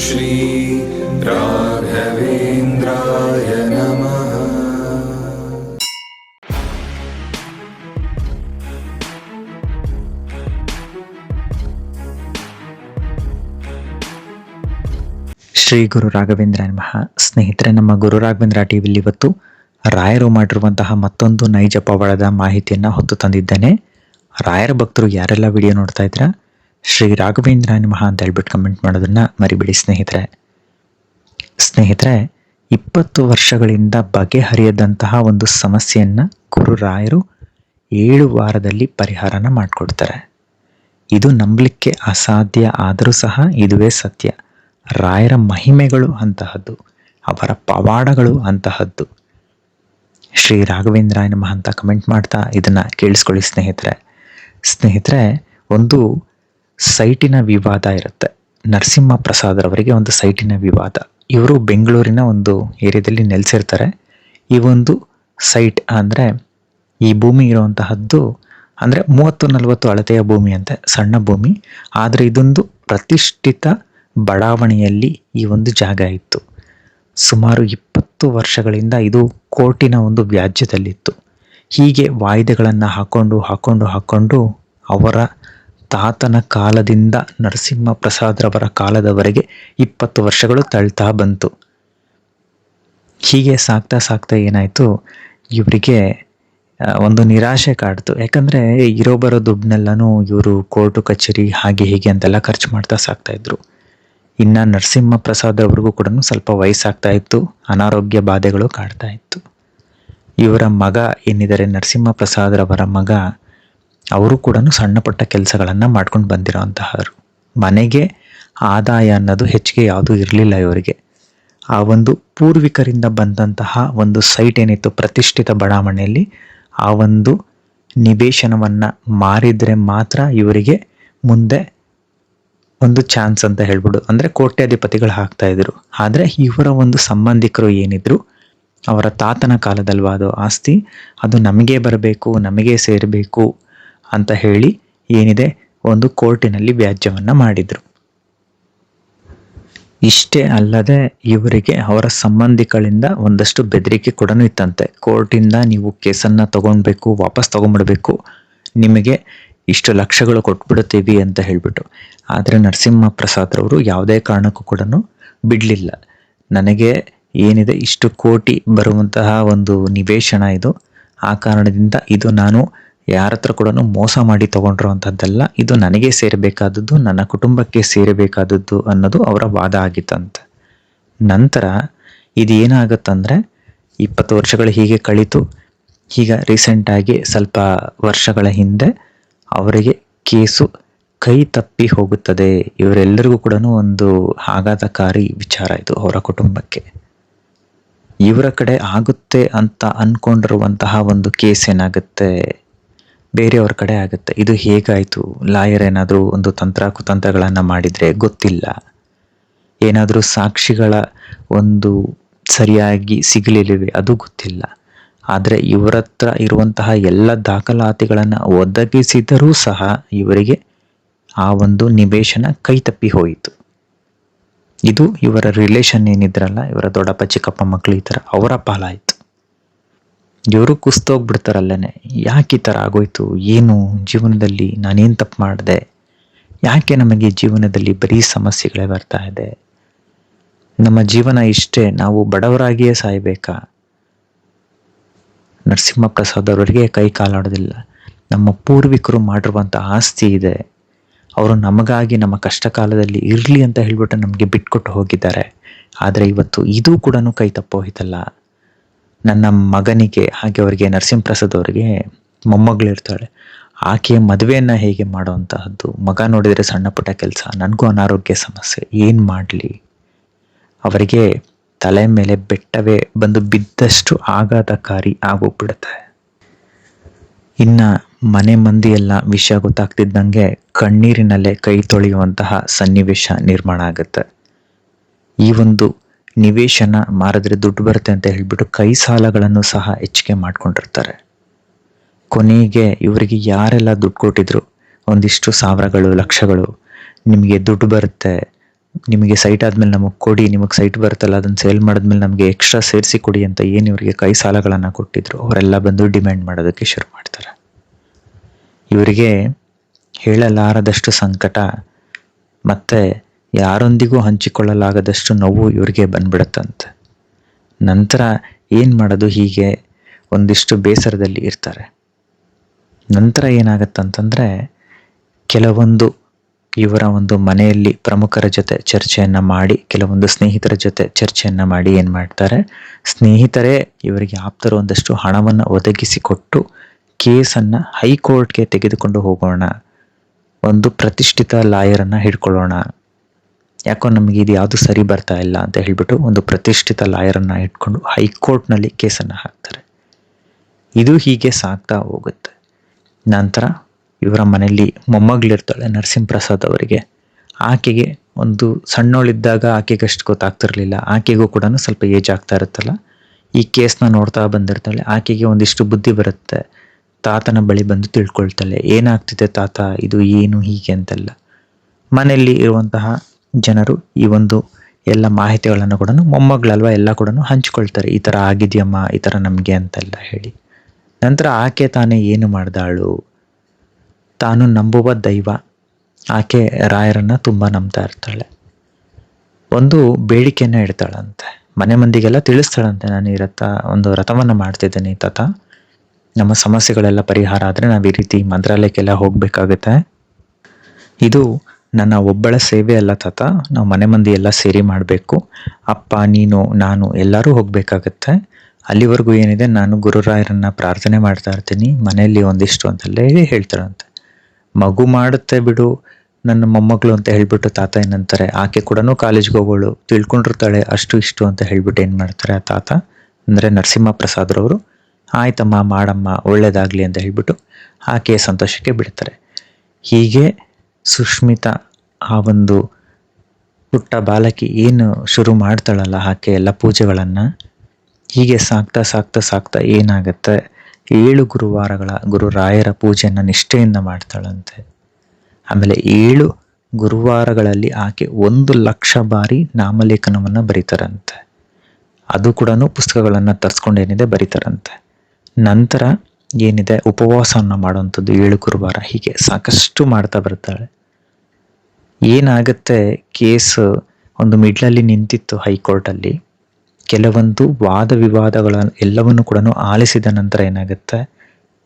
श्री राघवेन्द्राय नमः ಶ್ರೀ ಗುರು ರಾಘವೇಂದ್ರ ನಮಃ ಸ್ನೇಹಿತರೆ ನಮ್ಮ ಗುರು ರಾಘವೇಂದ್ರ ಟಿವಿಲಿ ಇವತ್ತು ರಾಯರು ಮಾಡಿರುವಂತಹ ಮತ್ತೊಂದು ನೈಜ ಪವಾಡದ ಮಾಹಿತಿಯನ್ನು ಹೊತ್ತು ತಂದಿದ್ದೇನೆ ರಾಯರ ಭಕ್ತರು ಯಾರೆಲ್ಲ ವಿಡಿಯೋ ನೋಡ್ತಾ ಇದ್ದೀರಾ ಶ್ರೀ ರಾಘವೇಂದ್ರ ನಮಃ ಅಂತ ಹೇಳ್ಬಿಟ್ಟು ಕಮೆಂಟ್ ಮಾಡೋದನ್ನ ಮರಿಬೇಡಿ ಸ್ನೇಹಿತರೆ. ಸ್ನೇಹಿತರೆ, ಇಪ್ಪತ್ತು ವರ್ಷಗಳಿಂದ ಬಗೆಹರಿಯದಂತಹ ಒಂದು ಸಮಸ್ಯೆಯನ್ನ ಗುರುರಾಯರು ಏಳು ವಾರದಲ್ಲಿ ಪರಿಹಾರನ ಮಾಡಿಕೊಡ್ತಾರೆ. ಇದು ನಂಬಲಿಕ್ಕೆ ಅಸಾಧ್ಯ ಆದರೂ ಸಹ ಇದುವೇ ಸತ್ಯ. ರಾಯರ ಮಹಿಮೆಗಳು ಅಂತಹದ್ದು, ಅವರ ಪವಾಡಗಳು ಅಂತಹದ್ದು. ಶ್ರೀ ರಾಘವೇಂದ್ರಾಯ ನಮಃ ಅಂತ ಕಮೆಂಟ್ ಮಾಡ್ತಾ ಇದನ್ನ ಕೇಳಿಸ್ಕೊಳ್ಳಿ ಸ್ನೇಹಿತರೆ. ಸ್ನೇಹಿತರೆ, ಒಂದು ಸೈಟಿನ ವಿವಾದ ಇರುತ್ತೆ. ನರಸಿಂಹ ಪ್ರಸಾದ್ ರವರಿಗೆ ಒಂದು ಸೈಟಿನ ವಿವಾದ. ಇವರು ಬೆಂಗಳೂರಿನ ಒಂದು ಏರಿಯಾದಲ್ಲಿ ನೆಲೆಸಿರ್ತಾರೆ. ಈ ಒಂದು ಸೈಟ್ ಅಂದರೆ ಈ ಭೂಮಿ ಇರುವಂತಹದ್ದು ಅಂದರೆ ಮೂವತ್ತು ನಲವತ್ತು ಅಳತೆಯ ಭೂಮಿ ಅಂತೆ, ಸಣ್ಣ ಭೂಮಿ. ಆದರೆ ಇದೊಂದು ಪ್ರತಿಷ್ಠಿತ ಬಡಾವಣೆಯಲ್ಲಿ ಈ ಒಂದು ಜಾಗ ಇತ್ತು. ಸುಮಾರು ಇಪ್ಪತ್ತು ವರ್ಷಗಳಿಂದ ಇದು ಕೋರ್ಟಿನ ಒಂದು ವ್ಯಾಜ್ಯದಲ್ಲಿತ್ತು. ಹೀಗೆ ವಾಯ್ದೆಗಳನ್ನು ಹಾಕೊಂಡು ಹಾಕೊಂಡು ಹಾಕೊಂಡು ಅವರ ತಾತನ ಕಾಲದಿಂದ ನರಸಿಂಹ ಪ್ರಸಾದ್ರವರ ಕಾಲದವರೆಗೆ ಇಪ್ಪತ್ತು ವರ್ಷಗಳು ತಳ್ತಾ ಬಂತು. ಹೀಗೆ ಸಾಕ್ತಾ ಸಾಕ್ತಾ ಏನಾಯಿತು? ಇವರಿಗೆ ಒಂದು ನಿರಾಶೆ ಕಾಡ್ತು. ಯಾಕಂದರೆ ಇರೋ ಬರೋ ದುಡ್ಡನ್ನೆಲ್ಲನೂ ಇವರು ಕೋರ್ಟು ಕಚೇರಿ ಹಾಗೆ ಹೀಗೆ ಅಂತೆಲ್ಲ ಖರ್ಚು ಮಾಡ್ತಾ ಸಾಕ್ತಾ ಇದ್ರು. ಇನ್ನು ನರಸಿಂಹ ಪ್ರಸಾದ್ ಅವ್ರಿಗೂ ಕೂಡ ಸ್ವಲ್ಪ ವಯಸ್ಸಾಗ್ತಾ ಇತ್ತು. ಅನಾರೋಗ್ಯ ಬಾಧೆಗಳು ಕಾಡ್ತಾ ಇತ್ತು. ಇವರ ಮಗ ಏನಿದ್ದಾರೆ? ನರಸಿಂಹ ಪ್ರಸಾದ್ರವರ ಮಗ ಅವರು ಕೂಡ ಸಣ್ಣ ಪುಟ್ಟ ಕೆಲಸಗಳನ್ನು ಮಾಡ್ಕೊಂಡು ಬಂದಿರೋಂತಹರು ಮನೆಗೆ ಆದಾಯ ಅನ್ನೋದು ಹೆಚ್ಚಿಗೆ ಯಾವುದೂ ಇರಲಿಲ್ಲ ಇವರಿಗೆ. ಆ ಒಂದು ಪೂರ್ವಿಕರಿಂದ ಬಂದಂತಹ ಒಂದು ಸೈಟ್ ಏನಿತ್ತು, ಪ್ರತಿಷ್ಠಿತ ಬಡಾವಣೆಯಲ್ಲಿ, ಆ ಒಂದು ನಿವೇಶನವನ್ನು ಮಾರಿದರೆ ಮಾತ್ರ ಇವರಿಗೆ ಮುಂದೆ ಒಂದು ಚಾನ್ಸ್ ಅಂತ ಹೇಳ್ಬಿಡು, ಅಂದರೆ ಕೋಟ್ಯಾಧಿಪತಿಗಳು ಹಾಕ್ತಾ ಇದ್ರು. ಆದರೆ ಇವರ ಒಂದು ಸಂಬಂಧಿಕರು ಏನಿದ್ರು, ಅವರ ತಾತನ ಕಾಲದಲ್ವಾ ಅದು ಆಸ್ತಿ? ಅದು ನಮಗೆ ಬರಬೇಕು, ನಮಗೆ ಸೇರಬೇಕು ಅಂತ ಹೇಳಿ ಏನಿದೆ? ಒಂದು ಕೋರ್ಟಿನಲ್ಲಿ ವ್ಯಾಜ್ಯವನ್ನು ಮಾಡಿದರು. ಇಷ್ಟೇ ಅಲ್ಲದೆ ಇವರಿಗೆ ಅವರ ಸಂಬಂಧಿಗಳಿಂದ ಒಂದಷ್ಟು ಬೆದರಿಕೆ ಕೂಡ ಇತ್ತಂತೆ. ಕೋರ್ಟಿಂದ ನೀವು ಕೇಸನ್ನು ತಗೊಳ್ಬೇಕು ವಾಪಸ್ ತೊಗೊಂಬಿಡಬೇಕು ನಿಮಗೆ ಇಷ್ಟು ಲಕ್ಷಗಳು ಕೊಟ್ಬಿಡುತ್ತೀವಿ ಅಂತ ಹೇಳಿಬಿಟ್ಟು. ಆದರೆ ನರಸಿಂಹ ಪ್ರಸಾದ್ರವರು ಯಾವುದೇ ಕಾರಣಕ್ಕೂ ಕೂಡ ಬಿಡಲಿಲ್ಲ. ನನಗೆ ಏನಿದೆ? ಇಷ್ಟು ಕೋಟಿ ಬರುವಂತಹ ಒಂದು ನಿವೇಶನ ಇದು. ಆ ಕಾರಣದಿಂದ ಇದು ನಾನು ಯಾರ ಹತ್ರ ಕೂಡ ಮೋಸ ಮಾಡಿ ತಗೊಂಡಿರುವಂಥದ್ದಲ್ಲ ಇದು ನನಗೆ ಸೇರಬೇಕಾದದ್ದು, ನನ್ನ ಕುಟುಂಬಕ್ಕೆ ಸೇರಬೇಕಾದದ್ದು ಅನ್ನೋದು ಅವರ ವಾದ ಆಗಿತ್ತಂತೆ. ನಂತರ ಇದು ಏನಾಗುತ್ತಂದರೆ ಇಪ್ಪತ್ತು ವರ್ಷಗಳು ಹೀಗೆ ಕಳಿತು, ಈಗ ರೀಸೆಂಟಾಗಿ ಸ್ವಲ್ಪ ವರ್ಷಗಳ ಹಿಂದೆ ಅವರಿಗೆ ಕೇಸು ಕೈ ತಪ್ಪಿ ಹೋಗುತ್ತದೆ. ಇವರೆಲ್ಲರಿಗೂ ಕೂಡ ಒಂದು ಆಘಾತಕಾರಿ ವಿಚಾರ ಇದು ಅವರ ಕುಟುಂಬಕ್ಕೆ. ಇವರ ಕಡೆ ಆಗುತ್ತೆ ಅಂತ ಅನ್ಕೊಂಡಿರುವಂತಹ ಒಂದು ಕೇಸ್ ಏನಾಗುತ್ತೆ? ಬೇರೆಯವ್ರ ಕಡೆ ಆಗುತ್ತೆ. ಇದು ಹೇಗಾಯಿತು? ಲಾಯರ್ ಏನಾದರೂ ಒಂದು ತಂತ್ರ ಕುತಂತ್ರಗಳನ್ನು ಮಾಡಿದರೆ ಗೊತ್ತಿಲ್ಲ. ಏನಾದರೂ ಸಾಕ್ಷಿಗಳ ಒಂದು ಸರಿಯಾಗಿ ಸಿಗಲಿಲ್ಲವೆ ಅದು ಗೊತ್ತಿಲ್ಲ. ಆದರೆ ಇವರ ಹತ್ರ ಇರುವಂತಹ ಎಲ್ಲ ದಾಖಲಾತಿಗಳನ್ನು ಒದಗಿಸಿದರೂ ಸಹ ಇವರಿಗೆ ಆ ಒಂದು ನಿವೇಶನ ಕೈ ತಪ್ಪಿ ಹೋಯಿತು. ಇದು ಇವರ ರಿಲೇಷನ್ ಏನಿದ್ರಲ್ಲ, ಇವರ ದೊಡ್ಡಪ್ಪ, ಚಿಕ್ಕಪ್ಪ ಮಕ್ಕಳು ಈ ಥರ ಅವರ ಪಾಲಾಯಿತು. ಇವರು ಕುಸ್ತೋಗ್ಬಿಡ್ತಾರಲ್ಲೇ ಯಾಕೆ ಈ ಥರ ಆಗೋಯ್ತು? ಏನು? ಜೀವನದಲ್ಲಿ ನಾನೇನು ತಪ್ಪು ಮಾಡಿದೆ? ಯಾಕೆ ನಮಗೆ ಜೀವನದಲ್ಲಿ ಬರೀ ಸಮಸ್ಯೆಗಳೇ ಬರ್ತಾ ಇದೆ? ನಮ್ಮ ಜೀವನ ಇಷ್ಟೇ, ನಾವು ಬಡವರಾಗಿಯೇ ಸಾಯಬೇಕಾ? ನರಸಿಂಹ ಪ್ರಸಾದ್ ಅವರಿಗೆ ಕೈ ಕಾಲಾಡೋದಿಲ್ಲ ನಮ್ಮ ಪೂರ್ವಿಕರು ಮಾಡಿರುವಂಥ ಆಸ್ತಿ ಇದೆ. ಅವರು ನಮಗಾಗಿ ನಮ್ಮ ಕಷ್ಟ ಕಾಲದಲ್ಲಿ ಇರಲಿ ಅಂತ ಹೇಳ್ಬಿಟ್ಟು ನಮಗೆ ಬಿಟ್ಕೊಟ್ಟು ಹೋಗಿದ್ದಾರೆ. ಆದರೆ ಇವತ್ತು ಇದು ಕೂಡ ಕೈ ತಪ್ಪೋಯ್ತಲ್ಲ. ನನ್ನ ಮಗನಿಗೆ, ಹಾಗೆ ಅವರಿಗೆ ನರಸಿಂಹಪ್ರಸಾದ್ ಅವರಿಗೆ ಮೊಮ್ಮಗಳಿರ್ತಾಳೆ. ಆಕೆಯ ಮದುವೆಯನ್ನ ಹೇಗೆ ಮಾಡುವಂತಹದ್ದು? ಮಗ ನೋಡಿದರೆ ಸಣ್ಣ ಪುಟ್ಟ ಕೆಲಸ, ನನಗೂ ಅನಾರೋಗ್ಯ ಸಮಸ್ಯೆ, ಏನು ಮಾಡಲಿ? ಅವರಿಗೆ ತಲೆ ಮೇಲೆ ಬೆಟ್ಟವೇ ಬಂದು ಬಿದ್ದಷ್ಟು ಆಘಾತಕಾರಿ ಆಗೋಗ್ಬಿಡುತ್ತೆ. ಇನ್ನ ಮನೆ ಮಂದಿಯೆಲ್ಲ ವಿಷಯ ಗೊತ್ತಾಗ್ತಿದ್ದಂಗೆ ಕಣ್ಣೀರಿನಲ್ಲೇ ಕೈ ತೊಳೆಯುವಂತಹ ಸನ್ನಿವೇಶ ನಿರ್ಮಾಣ ಆಗುತ್ತೆ. ಈ ಒಂದು ನಿವೇಶನ ಮಾರಿದ್ರೆ ದುಡ್ಡು ಬರುತ್ತೆ ಅಂತ ಹೇಳಿಬಿಟ್ಟು ಕೈ ಸಾಲಗಳನ್ನು ಸಹ ಹೆಚ್ಚಿಗೆ ಮಾಡ್ಕೊಂಡಿರ್ತಾರೆ. ಕೊನೆಗೆ ಇವರಿಗೆ ಯಾರೆಲ್ಲ ದುಡ್ಡು ಕೊಟ್ಟಿದ್ರು? ಒಂದಿಷ್ಟು ಸಾವಿರಗಳು, ಲಕ್ಷಗಳು. ನಿಮಗೆ ದುಡ್ಡು ಬರುತ್ತೆ. ನಿಮಗೆ ಸೈಟ್ ಆದಮೇಲೆ ನಮಗೆ ಕೊಡಿ, ನಿಮಗೆ ಸೈಟ್ ಬರುತ್ತಲ್ಲ, ಅದನ್ನು ಸೇಲ್ ಮಾಡಿದ್ಮೇಲೆ ನಮಗೆ ಎಕ್ಸ್ಟ್ರಾ ಸೇರಿಸಿ ಕೊಡಿ ಅಂತ ಏನು ಇವರಿಗೆ ಕೈ ಸಾಲಗಳನ್ನು ಕೊಟ್ಟಿದ್ರು? ಅವರೆಲ್ಲ ಬಂದು ಡಿಮ್ಯಾಂಡ್ ಮಾಡೋದಕ್ಕೆ ಶುರು ಮಾಡ್ತಾರೆ. ಇವರಿಗೆ ಹೇಳಲಾರದಷ್ಟು ಸಂಕಟ ಮತ್ತು ಯಾರೊಂದಿಗೂ ಹಂಚಿಕೊಳ್ಳಲಾಗದಷ್ಟು ನೋವು ಇವರಿಗೆ ಬಂದ್ಬಿಡುತ್ತಂತೆ. ನಂತರ ಏನು ಮಾಡೋದು ಹೀಗೆ? ಒಂದಿಷ್ಟು ಬೇಸರದಲ್ಲಿ ಇರ್ತಾರೆ. ನಂತರ ಏನಾಗತ್ತಂತಂದರೆ, ಕೆಲವೊಂದು ಇವರ ಒಂದು ಮನೆಯಲ್ಲಿ ಪ್ರಮುಖರ ಜೊತೆ ಚರ್ಚೆಯನ್ನು ಮಾಡಿ, ಕೆಲವೊಂದು ಸ್ನೇಹಿತರ ಜೊತೆ ಚರ್ಚೆಯನ್ನು ಮಾಡಿ ಏನು ಮಾಡ್ತಾರೆ? ಸ್ನೇಹಿತರೇ, ಇವರಿಗೆ ಆಪ್ತರು ಒಂದಷ್ಟು ಹಣವನ್ನು ಒದಗಿಸಿಕೊಟ್ಟು ಕೇಸನ್ನು ಹೈಕೋರ್ಟ್ಗೆ ತೆಗೆದುಕೊಂಡು ಹೋಗೋಣ. ಒಂದು ಪ್ರತಿಷ್ಠಿತ ಲಾಯರನ್ನು ಹಿಡ್ಕೊಳ್ಳೋಣ. ಯಾಕೋ ನಮಗೆ ಇದು ಯಾವುದು ಸರಿ ಬರ್ತಾ ಇಲ್ಲ ಅಂತ ಹೇಳಿಬಿಟ್ಟು ಒಂದು ಪ್ರತಿಷ್ಠಿತ ಲಾಯರನ್ನು ಇಟ್ಕೊಂಡು ಹೈಕೋರ್ಟ್ನಲ್ಲಿ ಕೇಸನ್ನು ಹಾಕ್ತಾರೆ. ಇದು ಹೀಗೆ ಸಾಗ್ತಾ ಹೋಗುತ್ತೆ. ನಂತರ ಇವರ ಮನೆಯಲ್ಲಿ ಮೊಮ್ಮಗಳಿರ್ತಾಳೆ ನರಸಿಂಹಪ್ರಸಾದ್ ಅವರಿಗೆ. ಆಕೆಗೆ ಒಂದು ಸಣ್ಣವಳಿದ್ದಾಗ ಆಕೆಗೆ ಅಷ್ಟು ಗೊತ್ತಾಗ್ತಿರಲಿಲ್ಲ. ಆಕೆಗೂ ಕೂಡ ಸ್ವಲ್ಪ ಏಜ್ ಆಗ್ತಾ ಇರುತ್ತಲ್ಲ. ಈ ಕೇಸ್ನ ನೋಡ್ತಾ ಬಂದಿರ್ತಾಳೆ. ಆಕೆಗೆ ಒಂದಿಷ್ಟು ಬುದ್ಧಿ ಬರುತ್ತೆ. ತಾತನ ಬಳಿ ಬಂದು ತಿಳ್ಕೊಳ್ತಾಳೆ. ಏನಾಗ್ತಿದೆ ತಾತ? ಇದು ಏನು? ಹೀಗೆ ಅಂತೆಲ್ಲ. ಮನೆಯಲ್ಲಿ ಇರುವಂತಹ ಜನರು ಈ ಒಂದು ಎಲ್ಲ ಮಾಹಿತಿಗಳನ್ನು ಕೂಡ ಮೊಮ್ಮಗಳಲ್ವ ಎಲ್ಲ ಕೂಡ ಹಂಚ್ಕೊಳ್ತಾರೆ. ಈ ಥರ ಆಗಿದೆಯಮ್ಮ, ಈ ಥರ ನಮಗೆ ಅಂತೆಲ್ಲ ಹೇಳಿ. ನಂತರ ಆಕೆ ತಾನೇ ಏನು ಮಾಡ್ದಾಳು? ತಾನು ನಂಬುವ ದೈವ. ಆಕೆ ರಾಯರನ್ನು ತುಂಬ ನಂಬ್ತಾ ಇರ್ತಾಳೆ. ಒಂದು ಬೇಡಿಕೆಯನ್ನು ಇಡ್ತಾಳಂತೆ. ಮನೆ ಮಂದಿಗೆಲ್ಲ ತಿಳಿಸ್ತಾಳಂತೆ, ನಾನು ಈ ರಥ, ಒಂದು ರಥವನ್ನು ಮಾಡ್ತಿದ್ದೇನೆ ತಾತ ನಮ್ಮ ಸಮಸ್ಯೆಗಳೆಲ್ಲ ಪರಿಹಾರ ಆದರೆ ನಾವು ಈ ರೀತಿ ಮಂತ್ರಾಲಯಕ್ಕೆಲ್ಲ ಹೋಗಬೇಕಾಗುತ್ತೆ. ಇದು ನನ್ನ ಒಬ್ಬಳ ಸೇವೆ ಅಲ್ಲ ತಾತ, ನಾವು ಮನೆ ಮಂದಿ ಎಲ್ಲ ಸೇರಿ ಮಾಡಬೇಕು. ಅಪ್ಪ, ನೀನು, ನಾನು ಎಲ್ಲರೂ ಹೋಗಬೇಕಾಗತ್ತೆ. ಅಲ್ಲಿವರೆಗೂ ಏನಿದೆ, ನಾನು ಗುರುರಾಯರನ್ನ ಪ್ರಾರ್ಥನೆ ಮಾಡ್ತಾ ಇರ್ತೀನಿ. ಮನೆಯಲ್ಲಿ ಒಂದಿಷ್ಟು ಅಂತೆಲ್ಲ ಹೇಳಿ ಹೇಳ್ತಾರಂತೆ. ಮಗು ಮಾಡುತ್ತೆ ಬಿಡು, ನನ್ನ ಮೊಮ್ಮಗಳು ಅಂತ ಹೇಳ್ಬಿಟ್ಟು ತಾತ ಏನಂತಾರೆ, ಆಕೆ ಕೂಡ ಕಾಲೇಜ್ಗೆ ಹೋಗೋಳು, ತಿಳ್ಕೊಂಡಿರ್ತಾಳೆ ಅಷ್ಟು ಇಷ್ಟು ಅಂತ ಹೇಳ್ಬಿಟ್ಟು ಏನು ಮಾಡ್ತಾರೆ ಆ ತಾತ? ಅಂದರೆ ನರಸಿಂಹ ಪ್ರಸಾದ್ರವರು ಆಯ್ತಮ್ಮ, ಮಾಡಮ್ಮ, ಒಳ್ಳೇದಾಗಲಿ ಅಂತ ಹೇಳ್ಬಿಟ್ಟು ಆಕೆಯ ಸಂತೋಷಕ್ಕೆ ಬಿಡ್ತಾರೆ. ಹೀಗೆ ಸುಷ್ಮಿತಾ ಆ ಒಂದು ಪುಟ್ಟ ಬಾಲಕಿ ಏನು ಶುರು ಮಾಡ್ತಾಳಲ್ಲ ಆಕೆ ಎಲ್ಲ ಪೂಜೆಗಳನ್ನು? ಹೀಗೆ ಸಾಕ್ತಾ ಸಾಕ್ತಾ ಸಾಕ್ತಾ ಏನಾಗುತ್ತೆ? ಏಳು ಗುರುವಾರಗಳ ಗುರುರಾಯರ ಪೂಜೆಯನ್ನು ನಿಷ್ಠೆಯಿಂದ ಮಾಡ್ತಾಳಂತೆ. ಆಮೇಲೆ ಏಳು ಗುರುವಾರಗಳಲ್ಲಿ ಆಕೆ ಒಂದು ಲಕ್ಷ ಬಾರಿ ನಾಮಲೇಖನವನ್ನು ಬರೀತಾರಂತೆ. ಅದು ಕೂಡ ಪುಸ್ತಕಗಳನ್ನು ತರಿಸ್ಕೊಂಡು ಏನಿದೆ ಬರೀತಾರಂತೆ. ನಂತರ ಏನಿದೆ? ಉಪವಾಸವನ್ನು ಮಾಡುವಂಥದ್ದು ಏಳು ಗುರುವಾರ. ಹೀಗೆ ಸಾಕಷ್ಟು ಮಾಡ್ತಾ ಬರ್ತಾಳೆ. ಏನಾಗುತ್ತೆ ಕೇಸ್ ಒಂದು ಮಿಡ್ಲಲ್ಲಿ ನಿಂತಿತ್ತು ಹೈಕೋರ್ಟಲ್ಲಿ. ಕೆಲವೊಂದು ವಾದ ವಿವಾದಗಳ ಎಲ್ಲವನ್ನು ಕೂಡ ಆಲಿಸಿದ ನಂತರ ಏನಾಗುತ್ತೆ?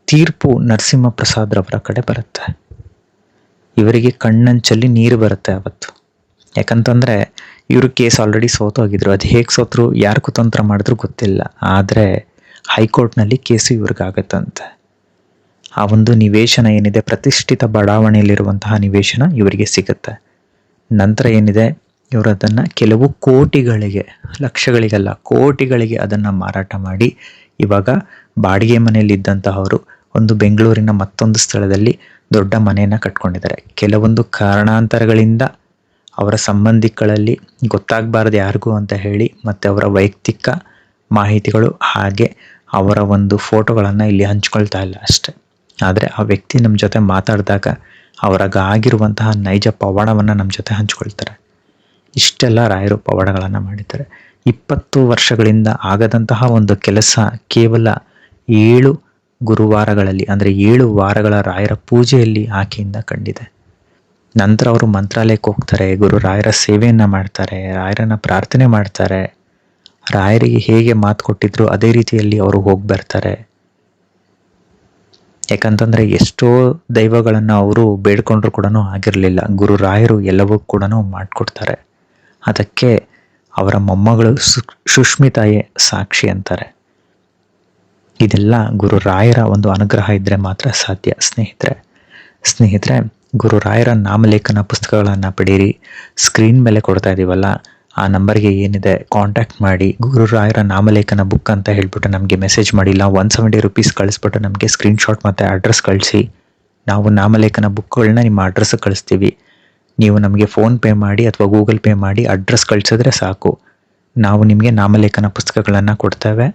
ತೀರ್ಪು ನರಸಿಂಹ ಪ್ರಸಾದ್ ರವರ ಕಡೆ ಬರುತ್ತೆ. ಇವರಿಗೆ ಕಣ್ಣಂಚಲ್ಲಿ ನೀರು ಬರುತ್ತೆ ಅವತ್ತು. ಯಾಕಂತಂದ್ರೆ ಇವರು ಕೇಸ್ ಆಲ್ರೆಡಿ ಸೋತೋಗಿದ್ರು ಅದು ಹೇಗೆ ಸೋತರು, ಯಾರು ಕುತಂತ್ರ ಮಾಡಿದ್ರು ಗೊತ್ತಿಲ್ಲ. ಆದರೆ ಹೈಕೋರ್ಟ್ನಲ್ಲಿ ಕೇಸು ಇವ್ರಿಗಾಗತ್ತಂತೆ. ಆ ಒಂದು ನಿವೇಶನ ಏನಿದೆ, ಪ್ರತಿಷ್ಠಿತ ಬಡಾವಣೆಯಲ್ಲಿರುವಂತಹ ನಿವೇಶನ ಇವರಿಗೆ ಸಿಗುತ್ತೆ. ನಂತರ ಏನಿದೆ, ಇವರು ಅದನ್ನು ಕೆಲವು ಕೋಟಿಗಳಿಗೆ, ಲಕ್ಷಗಳಿಗಲ್ಲ, ಕೋಟಿಗಳಿಗೆ ಅದನ್ನು ಮಾರಾಟ ಮಾಡಿ, ಇವಾಗ ಬಾಡಿಗೆ ಮನೆಯಲ್ಲಿ ಇದ್ದಂತಹವರು ಒಂದು ಬೆಂಗಳೂರಿನ ಮತ್ತೊಂದು ಸ್ಥಳದಲ್ಲಿ ದೊಡ್ಡ ಮನೆಯನ್ನು ಕಟ್ಕೊಂಡಿದ್ದಾರೆ. ಕೆಲವೊಂದು ಕಾರಣಾಂತರಗಳಿಂದ ಅವರ ಸಂಬಂಧಿಗಳಲ್ಲಿ ಗೊತ್ತಾಗಬಾರ್ದು ಯಾರಿಗೂ ಅಂತ ಹೇಳಿ, ಮತ್ತು ಅವರ ವೈಯಕ್ತಿಕ ಮಾಹಿತಿಗಳು ಹಾಗೆ ಅವರ ಒಂದು ಫೋಟೋಗಳನ್ನು ಇಲ್ಲಿ ಹಂಚ್ಕೊಳ್ತಾ ಇಲ್ಲ ಅಷ್ಟೆ. ಆದರೆ ಆ ವ್ಯಕ್ತಿ ನಮ್ಮ ಜೊತೆ ಮಾತಾಡಿದಾಗ ಅವರಾಗ ಆಗಿರುವಂತಹ ನೈಜ ಪವಾಡವನ್ನು ನಮ್ಮ ಜೊತೆ ಹಂಚ್ಕೊಳ್ತಾರೆ. ಇಷ್ಟೆಲ್ಲ ರಾಯರು ಪವಾಡಗಳನ್ನು ಮಾಡಿದ್ದಾರೆ. ಇಪ್ಪತ್ತು ವರ್ಷಗಳಿಂದ ಆಗದಂತಹ ಒಂದು ಕೆಲಸ ಕೇವಲ ಏಳು ಗುರುವಾರಗಳಲ್ಲಿ, ಅಂದರೆ ಏಳು ವಾರಗಳ ರಾಯರ ಪೂಜೆಯಲ್ಲಿ ಆಕೆಯಿಂದ ಕಂಡಿದೆ. ನಂತರ ಅವರು ಮಂತ್ರಾಲಯಕ್ಕೆ ಹೋಗ್ತಾರೆ, ಗುರು ರಾಯರ ಸೇವೆಯನ್ನು ಮಾಡ್ತಾರೆ, ರಾಯರನ್ನು ಪ್ರಾರ್ಥನೆ ಮಾಡ್ತಾರೆ. ರಾಯರಿಗೆ ಹೇಗೆ ಮಾತು ಕೊಟ್ಟಿದ್ರು ಅದೇ ರೀತಿಯಲ್ಲಿ ಅವರು ಹೋಗಿ ಬರ್ತಾರೆ ಯಾಕಂತಂದ್ರೆ ಎಷ್ಟೋ ದೈವಗಳನ್ನು ಅವರು ಬೇಡ್ಕೊಂಡ್ರು ಕೂಡ ಆಗಿರಲಿಲ್ಲ. ಗುರು ರಾಯರು ಎಲ್ಲವೂ ಕೂಡ ಮಾಡಿಕೊಡ್ತಾರೆ. ಅದಕ್ಕೆ ಅವರ ಮೊಮ್ಮಗಳು ಸುಷ್ಮಿತಾಯೇ ಸಾಕ್ಷಿ ಅಂತಾರೆ. ಇದೆಲ್ಲ ಗುರು ರಾಯರ ಒಂದು ಅನುಗ್ರಹ ಇದ್ದರೆ ಮಾತ್ರ ಸಾಧ್ಯ, ಸ್ನೇಹಿತರೆ. ಸ್ನೇಹಿತರೆ, ಗುರು ರಾಯರ ನಾಮಲೇಖನ ಪುಸ್ತಕಗಳನ್ನು ಪಡೀರಿ. ಸ್ಕ್ರೀನ್ ಮೇಲೆ ಕೊಡ್ತಾ ಇದ್ದೀವಲ್ಲ ಆ ನಂಬರ್ಗೆ ಏನಿದೆ ಕಾಂಟ್ಯಾಕ್ಟ್ ಮಾಡಿ. ಗುರು ರಾಯರ ನಾಮಲೇಖನ ಬುಕ್ ಅಂತ ಹೇಳ್ಬಿಟ್ಟು ನಮಗೆ ಮೆಸೇಜ್ ಮಾಡಿ. ಇಲ್ಲ ಒನ್ ಸೆವೆಂಟಿ ರುಪೀಸ್ ಕಳಿಸ್ಬಿಟ್ಟು ನಮಗೆ ಸ್ಕ್ರೀನ್ಶಾಟ್ ಮತ್ತು ಅಡ್ರೆಸ್ ಕಳಿಸಿ. ನಾವು ನಾಮಲೇಖನ ಬುಕ್ಗಳನ್ನ ನಿಮ್ಮ ಅಡ್ರೆಸ್ ಕಳಿಸ್ತೀವಿ. ನೀವು ನಮಗೆ ಫೋನ್ ಪೇ ಮಾಡಿ ಅಥವಾ ಗೂಗಲ್ ಪೇ ಮಾಡಿ ಅಡ್ರೆಸ್ ಕಳಿಸಿದ್ರೆ ಸಾಕು. ನಾವು ನಿಮಗೆ ನಾಮಲೇಖನ ಪುಸ್ತಕಗಳನ್ನು ಕೊಡ್ತೇವೆ.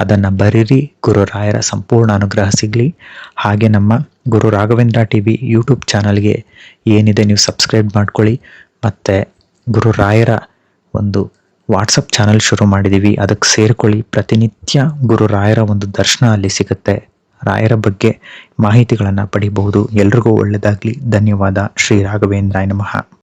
ಅದನ್ನು ಬರೀರಿ, ಗುರು ರಾಯರ ಸಂಪೂರ್ಣ ಅನುಗ್ರಹ ಸಿಗಲಿ. ಹಾಗೆ ನಮ್ಮ Guru Raghavendra T V YouTube ಚಾನಲ್ಗೆ ಏನಿದೆ ನೀವು ಸಬ್ಸ್ಕ್ರೈಬ್ ಮಾಡ್ಕೊಳ್ಳಿ. ಮತ್ತು ಗುರು ರಾಯರ ಒಂದು ವಾಟ್ಸಪ್ ಚಾನಲ್ ಶುರು ಮಾಡಿದ್ದೀವಿ ಅದಕ್ಕೆ ಸೇರ್ಕೊಳ್ಳಿ. ಪ್ರತಿನಿತ್ಯ ಗುರು ರಾಯರ ಒಂದು ದರ್ಶನ ಅಲ್ಲಿ ಸಿಗುತ್ತೆ. ರಾಯರ ಬಗ್ಗೆ ಮಾಹಿತಿಗಳನ್ನು ಪಡಿಬಹುದು. ಎಲ್ರಿಗೂ ಒಳ್ಳೆಯದಾಗಲಿ ಧನ್ಯವಾದ. ಶ್ರೀ ರಾಘವೇಂದ್ರಾಯ ನಮಃ.